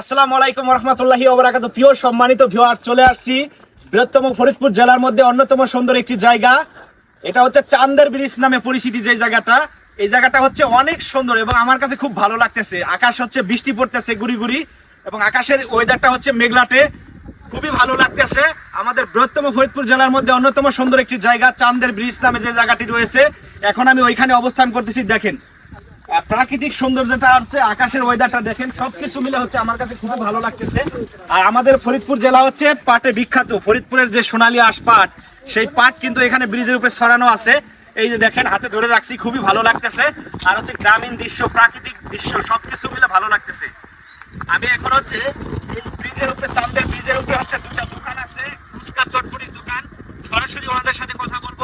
আসসালামু আলাইকুম রহমতুল্লাহি ওবরাকাতু প্রিয় সম্মানিত ভিউয়ার চলে আসছি বৃহত্তম ফরিদপুর জেলার মধ্যে অন্যতম সুন্দর একটি জায়গা। এটা হচ্ছে চান্দের ব্রিজ নামে পরিচিতি যে জায়গাটা। এই জায়গাটা হচ্ছে অনেক সুন্দর এবং আমার কাছে খুব ভালো লাগতেছে। আকাশ হচ্ছে বৃষ্টি পড়তেছে গুড়ি গুড়ি এবং আকাশের ওয়েদারটা হচ্ছে মেঘলাটে। খুবই ভালো লাগতেছে। আমাদের বৃহত্তম ফরিদপুর জেলার মধ্যে অন্যতম সুন্দর একটি জায়গা, চান্দের ব্রিজ নামে যে জায়গাটি রয়েছে। এখন আমি ওইখানে অবস্থান করতেছি, দেখেন। প্রাকৃতিক সৌন্দর্যটা আছে আকাশের ওয়েদারটা দেখেন, সবকিছু মিলে হচ্ছে আমার কাছে খুবই ভালো লাগতেছে। আর আমাদের ফরিদপুর জেলা হচ্ছে পাটে বিখ্যাত। ফরিদপুরের যে সোনালী আঁশ পাট সেই পাট কিন্তু এখানে ব্রিজের উপরে ছড়ানো আছে। এই যে দেখেন, হাতে ধরে রাখছি, খুবই ভালো লাগতেছে। আর হচ্ছে গ্রামীণ দৃশ্য, প্রাকৃতিক দৃশ্য, সবকিছু মিলে ভালো লাগতেছে। আমি এখন হচ্ছে এই ব্রিজের উপরে, চান্দের ব্রিজের উপরে হচ্ছে দুটা দোকান আছে, ফুচকা চটপটির দোকান। সরাসরি ওনাদের সাথে কথা বলব।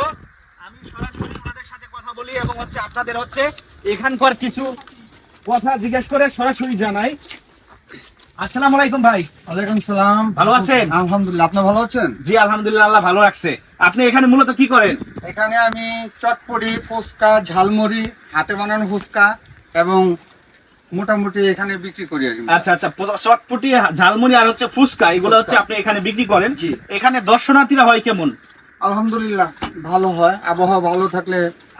আমি সরাসরি ওনাদের সাথে কথা বলি এবং হচ্ছে আপনাদের হচ্ছে এখানকার কিছু কথা জিজ্ঞেস করে সরাসরি জানাই। আসসালামু আলাইকুম ভাই। ওয়ালাইকুম সালাম। ভালো আছেন? আলহামদুলিল্লাহ আপনি ভালো আছেন? জি আলহামদুলিল্লাহ আল্লাহ ভালো রাখছে। আপনি এখানে মূলত কি করেন? এখানে আমি চটপটি ফুচকা ঝালমুড়ি হাতে বানানো ফুচকা এবং মোটামুটি এখানে বিক্রি করি আচ্ছা আচ্ছা চটপটি ঝালমুড়ি আর হচ্ছে ফুচকা এগুলো হচ্ছে আপনি এখানে বিক্রি করেন। জি। এখানে দর্শনার্থীরা হয় কেমন? আলহামদুলিল্লাহ ভালো হয়। আবহাওয়া ভালো থাকলে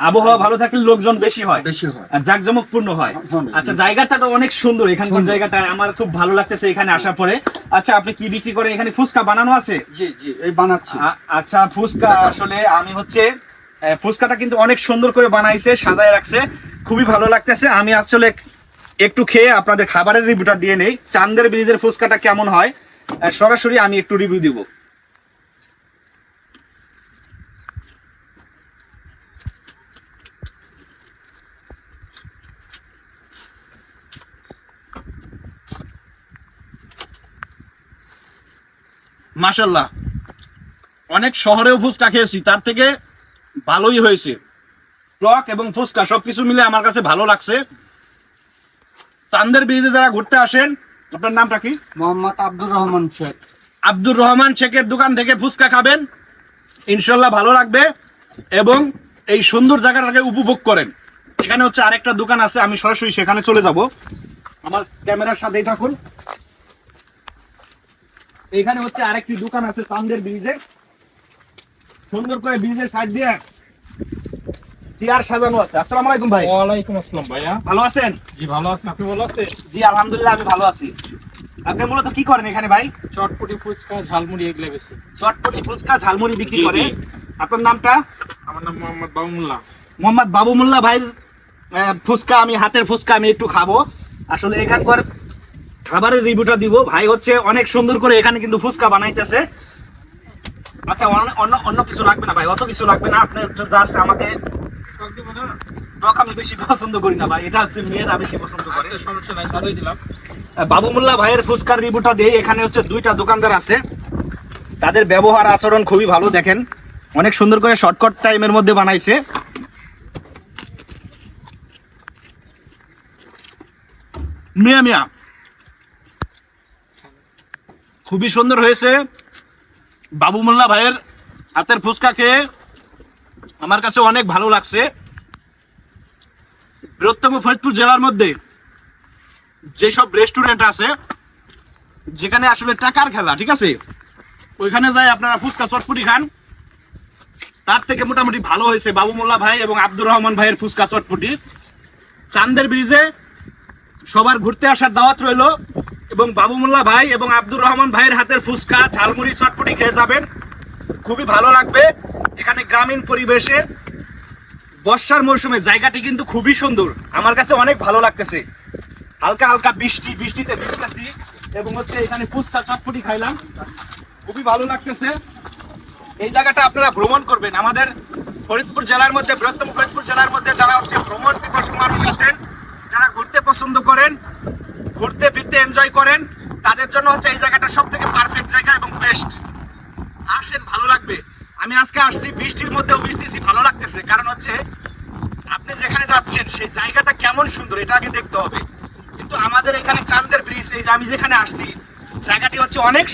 আবহাওয়া ভালো থাকলে লোকজন বেশি হয়। বেশি হয়। আর জাঁকজমকপূর্ণ হয়। হ্যাঁ, আচ্ছা জায়গাটা তো অনেক সুন্দর। এখানকার। জায়গাটা আমার খুব ভালো লাগতেছে এখানে আসার পরে। আচ্ছা আপনি কি বিক্রি করেন এখানে ফুচকা বানানো আছে? জি জি এই বানাচ্ছি। আচ্ছা ফুচকা আসলে আমি হচ্ছে ফুচকাটা কিন্তু অনেক সুন্দর করে বানাইছে সাজায় রাখছে। খুবই ভালো লাগতেছে। আমি আসলে একটু খেয়ে আপনাদের খাবারের রিভিউটা দিয়ে নেই। চান্দের ব্রিজের ফুচকাটা কেমন হয় সরাসরি আমি একটু রিভিউ দিব। মাশাল্লাহ অনেক শহরেও ফুচকা খেয়েছি তার থেকে ভালোই হয়েছে। টক এবং ফুচকা সবকিছু মিলে আমার কাছে ভালো লাগছে। চান্দের ব্রিজে যারা ঘুরতে আসেন আপনার নামটা কি? মোহাম্মদ আব্দুর রহমান শেখ। আব্দুর রহমান শেখের দোকান থেকে ফুচকা খাবেন ইনশাল্লাহ ভালো লাগবে এবং এই সুন্দর জায়গাটাকে উপভোগ করেন। এখানে হচ্ছে আরেকটা দোকান আছে আমি সরাসরি সেখানে চলে যাব। আমার ক্যামেরার সাথেই থাকুন। এখানে হচ্ছে আরেকটি দোকান আছে চান্দের ব্রিজে। সুন্দর করে ব্রিজের সাইড দিয়ে চেয়ার সাজানো আছে। আসসালামু আলাইকুম ভাই। ওয়ালাইকুম আসসালাম ভাইয়া। ভালো আছেন? জি ভালো আছেন আপনি ভালো আছেন? জি আলহামদুলিল্লাহ আমি ভালো আছি। আপনি মূলত কি করেন এখানে ভাই? চটপটি ফুচকা ঝালমুড়ি এগুলো বেশি। চটপটি ফুচকা ঝালমুড়ি বিক্রি করে। আপনার নামটা? আমার নাম মোহাম্মদ বাবুমুল্লাহ। মোহাম্মদ আহ, ফুচকা আমি হাতের ফুচকা আমি একটু খাব। আসলে এখানকার খাবারের রিভিউটা দিব। ভাই হচ্ছে অনেক সুন্দর করে এখানে কিন্তু ফুচকা বানাইতেছে। আচ্ছা অন্য- অন্য কিছু লাগবে না ভাই? অত কিছু লাগবে না। আপনি জাস্ট আমাকে টক আমি বেশি পছন্দ করি না ভাই। এটা হচ্ছে মেয়েরা বেশি পছন্দ করে। আচ্ছা সমস্যা নাই ভালোই দিলাম। বাবু মোল্লা ভাইয়ের ফুচকার রিভিউটা দিয়ে এখানে হচ্ছে দুইটা দোকানদার আছে। তাদের ব্যবহার আচরণ খুবই ভালো দেখেন। অনেক সুন্দর করে শর্টকাট টাইমের মধ্যে বানাইছে। মিয়া মিয়া। খুবই সুন্দর হয়েছে। বাবু মোল্লা ভাইয়ের হাতের ফুচকা খেয়ে আমার কাছে অনেক ভালো লাগছে। বৃহত্তম ফরিদপুর জেলার মধ্যে যেসব রেস্টুরেন্ট আছে, যেখানে আসলে টাকার খেলা, ঠিক আছে? ওইখানে যাই আপনারা ফুচকা চটপটি খান। তার থেকে মোটামুটি ভালো হয়েছে বাবু মোল্লা ভাই এবং আব্দুর রহমান ভাইয়ের ফুচকা চটপটি। চান্দের ব্রিজে সবার ঘুরতে আসার দাওয়াত রইল। এবং বাবু মোল্লা ভাই এবং আব্দুর রহমান ভাইয়ের হাতের ফুচকা, ঝালমুড়ি, চটপটি খেয়ে যাবেন। খুবই ভালো লাগবে। এখানে গ্রামীণ পরিবেশে বর্ষার মৌসুমে জায়গাটি কিন্তু খুবই সুন্দর। আমার কাছে অনেক ভালো লাগতেছে। হালকা হালকা বৃষ্টি, বৃষ্টিতে ভিজতেছি এবং হচ্ছে এখানে ফুচকা, চটপটি খাইলাম। খুবই ভালো লাগতেছে। এই জায়গাটা আপনারা ভ্রমণ করবেন। আমাদের ফরিদপুর জেলার মধ্যে, বৃহত্তম ফরিদপুর জেলার মধ্যে যারা হচ্ছে ভ্রমণ পিপাসু মানুষ আছেন, যারা ঘুরতে পছন্দ করেন ঘুরতে, ফিরতে এনজয় করেন। তাদের জন্য হচ্ছে এই জায়গাটা সব থেকে পারফেক্ট জায়গা এবং বেস্ট আসেন, ভালো লাগবে। আমি আজকে আসছি, বৃষ্টির মধ্যেও বৃষ্টিছি ভালো লাগতেছে। কারণ হচ্ছে, আপনি যেখানে যাচ্ছেন, সেই জায়গাটা কেমন সুন্দর, এটা আগে দেখতে হবে। কিন্তু আমাদের এখানে চান্দের ব্রিজ এই যে আমি যেখানে আসছি, জায়গাটি হচ্ছে অনেক